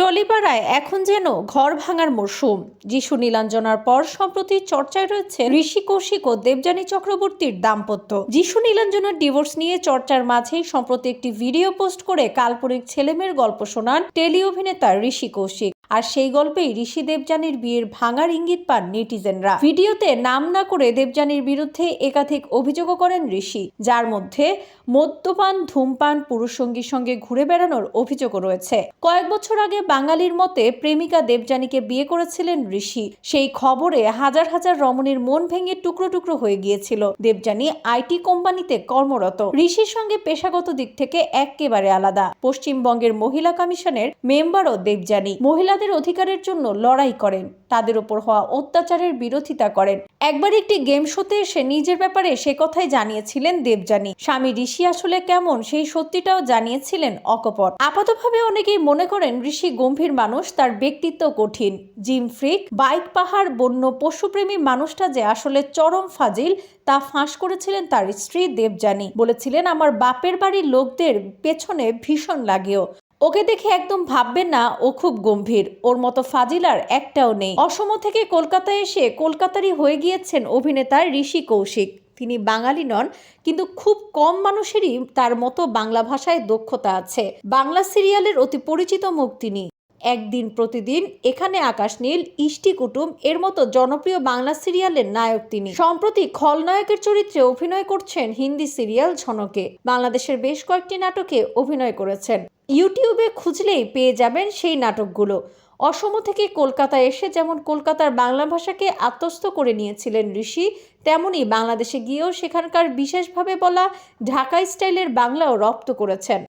টলিপাড়ায় এখন যেন ঘর ভাঙার মরশুম। যিশু নীলাঞ্জনার পর সম্প্রতি চর্চায় রয়েছে ঋষি কৌশিক ও দেবযানী চক্রবর্তীর দাম্পত্য। যিশু নীলাঞ্জনার ডিভোর্স নিয়ে চর্চার মাঝেই সম্প্রতি একটি ভিডিও পোস্ট করে কাল্পনিক ছেলেমেয়ের গল্প শোনান টেলি অভিনেতা ঋষি কৌশিক। আর সেই গল্পেই ঋষি দেবযানীর বিয়ের ভাঙার ইঙ্গিত পান নেটিজেনরা। ভিডিওতে নাম না করে দেবযানীর বিরুদ্ধে একাধিক অভিযোগও করেন ঋষি, যার মধ্যে মদ্যপান, ধূমপান, পুরুষসঙ্গীর সঙ্গে ঘুরে বেড়ানোর অভিযোগও রয়েছে। কয়েক বছর আগে বাঙালির মতে প্রেমিকা দেবযানীকে বিয়ে করেছিলেন ঋষি। সেই খবরে হাজার হাজার রমণীর মন ভেঙে টুকরো টুকরো হয়ে গিয়েছিল। দেবযানী আইটি কোম্পানিতে কর্মরত। ঋষির সঙ্গে পেশাগত দিক থেকে একেবারে আলাদা। পশ্চিমবঙ্গের মহিলা কমিশনের মেম্বারও দেবযানী। মহিলাদের অধিকারের জন্য লড়াই করেন। তাদের ওপর হওয়া অত্যাচারের বিরোধিতা করেন। একবার একটি গেম শোতে এসে নিজের ব্যাপারে সে কথাই জানিয়েছিলেন দেবযানী। স্বামী ঋষি আসলে কেমন সেই সত্যিটাও জানিয়েছিলেন অকপট। আপাতভাবে অনেকেই মনে করেন ঋষি গম্ভীর মানুষ, তার ব্যক্তিত্ব কঠিন। জিম ফ্রিক, বাইক পাহাড়, বন্য পশুপ্রেমী মানুষটা যে আসলে চরম ফাজিল, তা ফাঁস করেছিলেন তার স্ত্রী দেবযানী। বলেছিলেন, আমার বাপের বাড়ির লোকদের পেছনে ভীষণ লাগেও। ওকে দেখে একদম ভাববেন না, ও খুব গম্ভীর। ওর মতো ফাজিলার একটাও নেই। অসম থেকে কলকাতায় এসে কলকাতারই হয়ে গিয়েছেন অভিনেতা ঋষি কৌশিক। তিনি বাঙালি নন, কিন্তু খুব কম মানুষেরই তার মতো বাংলা ভাষায় দক্ষতা আছে। বাংলা সিরিয়ালের অতি পরিচিত মুখ তিনি। একদিন প্রতিদিন এখানে আকাশ নীল, ইষ্টি কুটুম, এর মতো জনপ্রিয় বাংলা সিরিয়ালের নায়ক তিনি। সম্প্রতি খলনায়কের চরিত্রে অভিনয় করছেন হিন্দি সিরিয়াল ঝনকে। বাংলাদেশের বেশ কয়েকটি নাটকে অভিনয় করেছেন। ইউটিউবে খুঁজলেই পেয়ে যাবেন সেই নাটকগুলো। অসম থেকে কলকাতায় এসে যেমন কলকাতার বাংলা ভাষাকে আত্মস্থ করে নিয়েছিলেন ঋষি, তেমনি বাংলাদেশে গিয়েও সেখানকার বিশেষভাবে বলা ঢাকাই স্টাইলের বাংলাও রপ্ত করেছেন।